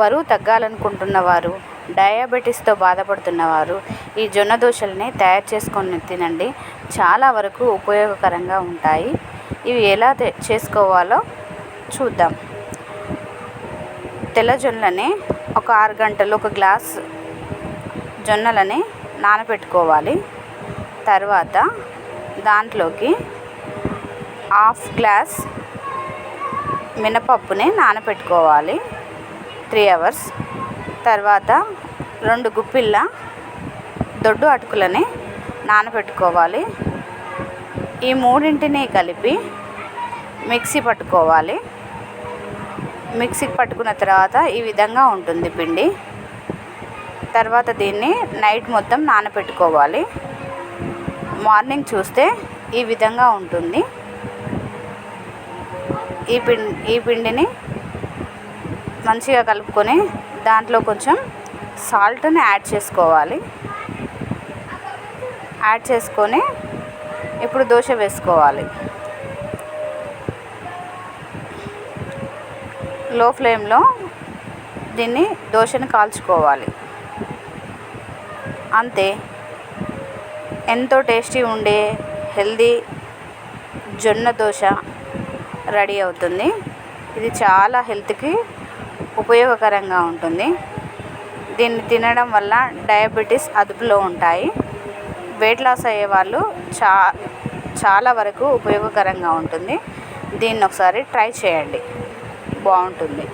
బరువు తగ్గాలనుకుంటున్న వారు డయాబెటీస్తో బాధపడుతున్నవారు ఈ జొన్న దోశల్ని తయారు చేసుకొని తినండి. చాలా వరకు ఉపయోగకరంగా ఉంటాయి. ఇవి ఎలా చేసుకోవాలో చూద్దాం. తెల్ల జొన్నలని ఒక ఆరు గంటలు ఒక గ్లాస్ జొన్నలని నానబెట్టుకోవాలి. తర్వాత దాంట్లోకి హాఫ్ గ్లాస్ మినపప్పుని నానబెట్టుకోవాలి. Three hours. తర్వాత రెండు గుప్పిళ్ళ దొడ్డు అటుకులని నానబెట్టుకోవాలి. ఈ మూడింటిని కలిపి మిక్సీ పట్టుకోవాలి. మిక్సీకి పట్టుకున్న తర్వాత ఈ విధంగా ఉంటుంది పిండి. తర్వాత దీన్ని నైట్ మొత్తం నానబెట్టుకోవాలి. మార్నింగ్ చూస్తే ఈ విధంగా ఉంటుంది. ఈ పిండి ఈ పిండిని మంచిగా కలుపుకొని దాంట్లో కొంచెం సాల్ట్ని యాడ్ చేసుకోవాలి. యాడ్ చేసుకొని ఇప్పుడు దోశ వేసుకోవాలి. లో ఫ్లేమ్లో దీన్ని దోశని కాల్చుకోవాలి. అంతే. ఎంతో టేస్టీ ఉండే హెల్దీ జొన్న దోశ రెడీ అవుతుంది. ఇది చాలా హెల్త్కి ఉపయోగకరంగా ఉంటుంది. దీన్ని తినడం వల్ల డయాబెటీస్ అదుపులో ఉంటాయి. వెయిట్ లాస్ అయ్యే వాళ్ళు చా చాలా వరకు ఉపయోగకరంగా ఉంటుంది. దీన్ని ఒకసారి ట్రై చేయండి. బాగుంటుంది.